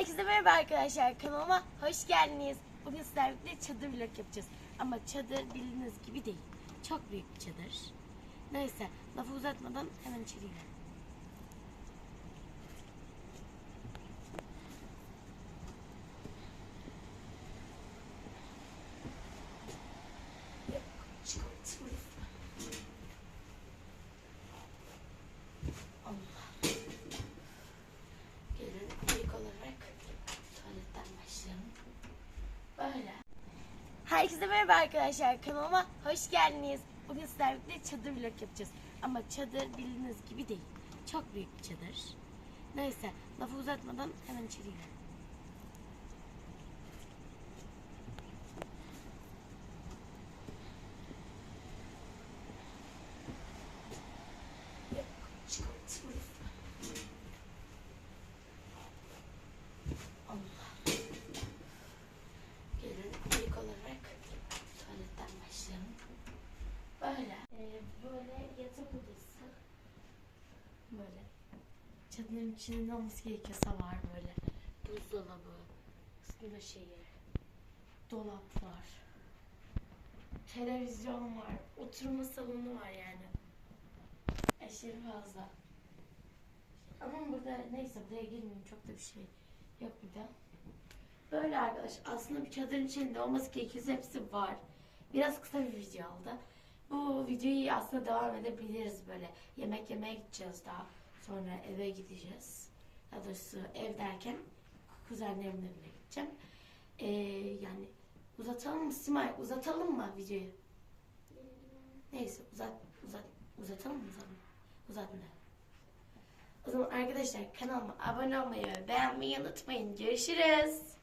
Herkese merhaba arkadaşlar. Kanalıma hoş geldiniz. Bugün sizlerle çadır vlog yapacağız. Ama çadır bildiğiniz gibi değil. Çok büyük bir çadır. Neyse lafı uzatmadan hemen içeri girelim. Böyle. Herkese merhaba arkadaşlar. Kanalıma hoş geldiniz. Bugün sizlerle çadır vlog yapacağız. Ama çadır bildiğiniz gibi değil. Çok büyük bir çadır. Neyse lafı uzatmadan hemen içeri girelim. Böyle. Ee, böyle yatak odası. Böyle. Çadırın içinde olması gerekiyorsa var böyle. Buzdolabı, ısıtma şeyi, dolap var. Televizyon var, oturma salonu var yani. Aşırı fazla. Ama burada neyse buraya girmeyeyim çok da bir şey yok burada. Böyle arkadaş aslında bir çadırın içinde olması gerekiyorsa hepsi var. Biraz kısa bir video oldu. Bu videoyu aslında devam edebiliriz böyle. Yemek yemeye gideceğiz daha. Sonra eve gideceğiz. Daha doğrusu ev derken kuzenlerimin evine gideceğim. Ee, yani uzatalım mı Simay? Uzatalım mı videoyu? Neyse uzat, uzat, uzatalım mı? Uzatma. Uzatma. O zaman arkadaşlar kanalıma abone olmayı ve beğenmeyi unutmayın. Görüşürüz.